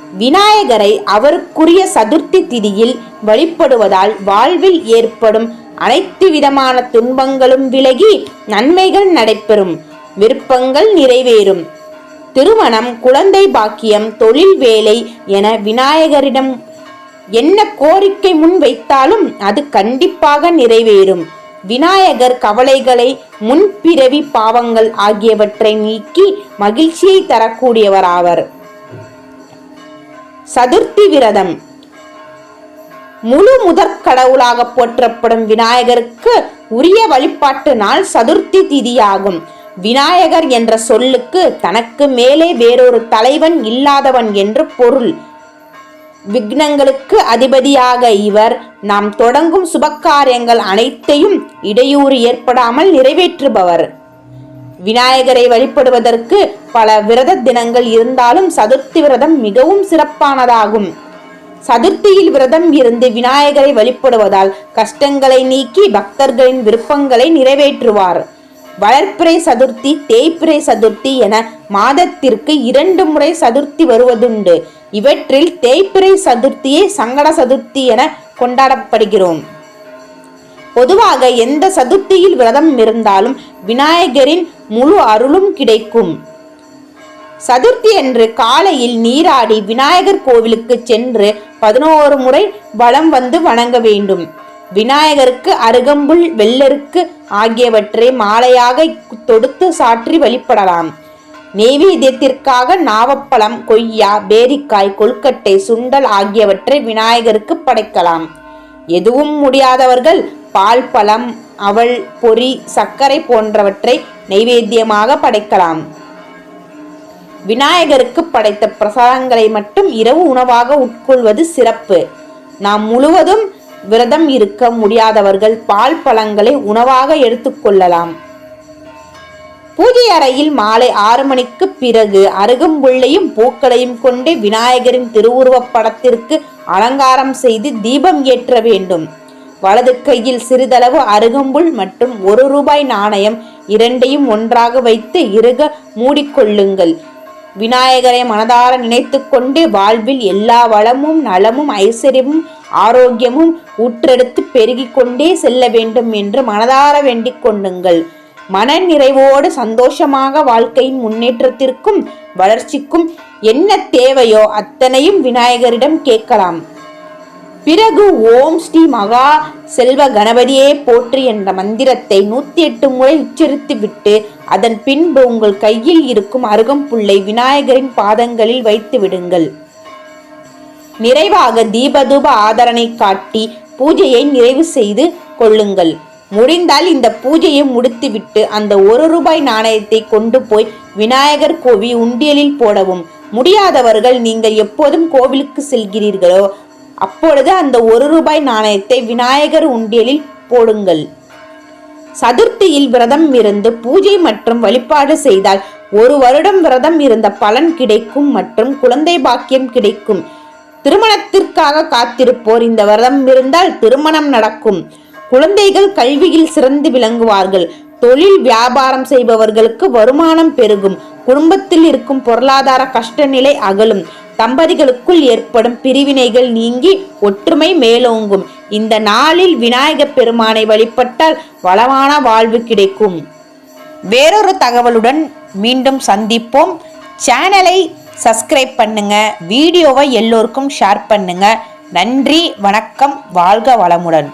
விநாயகரை அவருக்குரிய சதுர்த்தி திதியில் வழிபடுவதால் வாழ்வில் ஏற்படும் அனைத்து விதமான துன்பங்களும் விலகி நன்மைகள் நடைபெறும். விருப்பங்கள் நிறைவேறும். திருமணம் குழந்தை பாக்கியம் தொழில் வேலை என விநாயகரிடம் என்ன கோரிக்கை முன் வைத்தாலும் அது கண்டிப்பாக நிறைவேறும். விநாயகர் கவலைகளை முன்பிறவி பாவங்கள் ஆகியவற்றை நீக்கி மகிழ்ச்சியை தரக்கூடியவராவர். சதுர்த்தி விரதம். முழு முதற் கடவுளாக போற்றப்படும் விநாயகருக்கு உரிய வழிபாட்டு நாள் சதுர்த்தி திதியாகும். விநாயகர் என்ற சொல்லுக்கு தனக்கு மேலே வேறொரு தலைவன் இல்லாதவன் என்று பொருள். விக்னங்களுக்கு அதிபதியாக இவர் நாம் தொடங்கும் சுபகாரியங்கள் அனைத்தையும் இடையூறு ஏற்படாமல் நிறைவேற்றுபவர். விநாயகரை வழிபடுவதற்கு பல விரத தினங்கள் இருந்தாலும் சதுர்த்தி விரதம் மிகவும் சிறப்பானதாகும். சதுர்த்தியில் விரதம் இருந்து விநாயகரை வழிபடுவதால் கஷ்டங்களை நீக்கி பக்தர்களின் விருப்பங்களை நிறைவேற்றுவார். வளர்ப்பிறை சதுர்த்தி தேய்ப்பிறை சதுர்த்தி என மாதத்திற்கு இரண்டு முறை சதுர்த்தி வருவதுண்டு. இவற்றில் தேய்ப்பிறை சதுர்த்தியே சங்கட சதுர்த்தி என கொண்டாடப்படுகிறோம். பொதுவாக எந்த சதுர்த்தியில் விரதம் இருந்தாலும் விநாயகரின் முழு அருளும் கிடைக்கும். சதுர்த்தி அன்று காலையில் நீராடி விநாயகர் கோவிலுக்கு சென்று பதினோரு முறை வலம் வந்து வணங்க வேண்டும். விநாயகருக்கு அருகம்புல் வெள்ளருக்கு ஆகியவற்றை மாலையாக தொடுத்து சாற்றி வழிபடலாம். நெய்வேத்தியத்திற்காக நாவப்பழம் கொய்யா பேரிக்காய் கொல்கட்டை சுண்டல் ஆகியவற்றை விநாயகருக்கு படைக்கலாம். எதுவும் முடியாதவர்கள் பால் பழம் அவள் பொறி சர்க்கரை போன்றவற்றை நைவேத்தியமாக படைக்கலாம். விநாயகருக்கு படைத்த பிரசாதங்களை மட்டும் இரவு உணவாக உட்கொள்வது சிறப்பு. நாம் முழுவதும் விரதம் இருக்க முடியாதவர்கள் பால் பழங்களை உணவாக எடுத்துக்கொள்ளலாம் பூஜை அறையில் மாலை ஆறு மணிக்கு பிறகு அருகம்புள்ளையும் பூக்களையும் கொண்டு விநாயகரின் திருவுருவப் படத்திற்கு அலங்காரம் செய்து தீபம் ஏற்ற வேண்டும். வலது கையில் சிறிதளவு அருகம்புல் மற்றும் ஒரு ரூபாய் நாணயம் இரண்டையும் ஒன்றாக வைத்து இறுக மூடிக்கொள்ளுங்கள். விநாயகரை மனதார நினைத்து கொண்டு வாழ்வில் எல்லா வளமும் நலமும் ஐஸ்வர்யமும் ஆரோக்கியமும் ஊற்றெடுத்து பெருகிக் கொண்டே செல்ல வேண்டும் என்று மனதார வேண்டிக் கொள்ளுங்கள். மன நிறைவோடு சந்தோஷமாக வாழ்க்கையின் முன்னேற்றத்திற்கும் வளர்ச்சிக்கும் என்ன தேவையோ அத்தனையும் விநாயகரிடம் கேட்கலாம். பிறகு ஓம் ஸ்ரீ மகா செல்வ கணபதியே போற்றி என்ற மந்திரத்தை நூத்தி எட்டு முறை உச்சரித்து விட்டு அதன் பின்பு உங்கள் கையில் இருக்கும் அருகம்புல்லை விநாயகரின் பாதங்களில் வைத்து விடுங்கள். நிறைவாக தீபதூப ஆதரனை காட்டி பூஜையை நிறைவு செய்து கொள்ளுங்கள். முடிந்தால் இந்த பூஜையை முடித்துவிட்டு அந்த ஒரு ரூபாய் நாணயத்தை கொண்டு போய் விநாயகர் கோவி உண்டியலில் போடவும். முடியாதவர்கள் நீங்கள் எப்போதும் கோவிலுக்கு செல்கிறீர்களோ அப்பொழுது அந்த ஒரு ரூபாய் நாணயத்தை விநாயகர் உண்டியலில் போடுங்கள். சதுர்த்தியில் விரதம் இருந்து பூஜை மற்றும் வழிபாடு செய்தால் ஒரு வருடம் விரதம் இருந்த பலன் கிடைக்கும் மற்றும் குழந்தை பாக்கியம் கிடைக்கும். திருமணத்திற்காக காத்திருப்போர் இந்த விரதம் இருந்தால் திருமணம் நடக்கும். குழந்தைகள் கல்வியில் சிறந்து விளங்குவார்கள். தொழில் வியாபாரம் செய்பவர்களுக்கு வருமானம் பெருகும். குடும்பத்தில் இருக்கும் பொருளாதார கஷ்ட நிலை அகலும். தம்பதிகளுக்குள் ஏற்படும் பிரிவினைகள் நீங்கி ஒற்றுமை மேலோங்கும். இந்த நாளில் விநாயகப் பெருமானை வழிபட்டால் வளமான வாழ்வு கிடைக்கும். வேறொரு தகவலுடன் மீண்டும் சந்திப்போம். சேனலை சப்ஸ்கிரைப் பண்ணுங்க. வீடியோவை எல்லோருக்கும் ஷேர் பண்ணுங்க. நன்றி வணக்கம் வாழ்க வளமுடன்.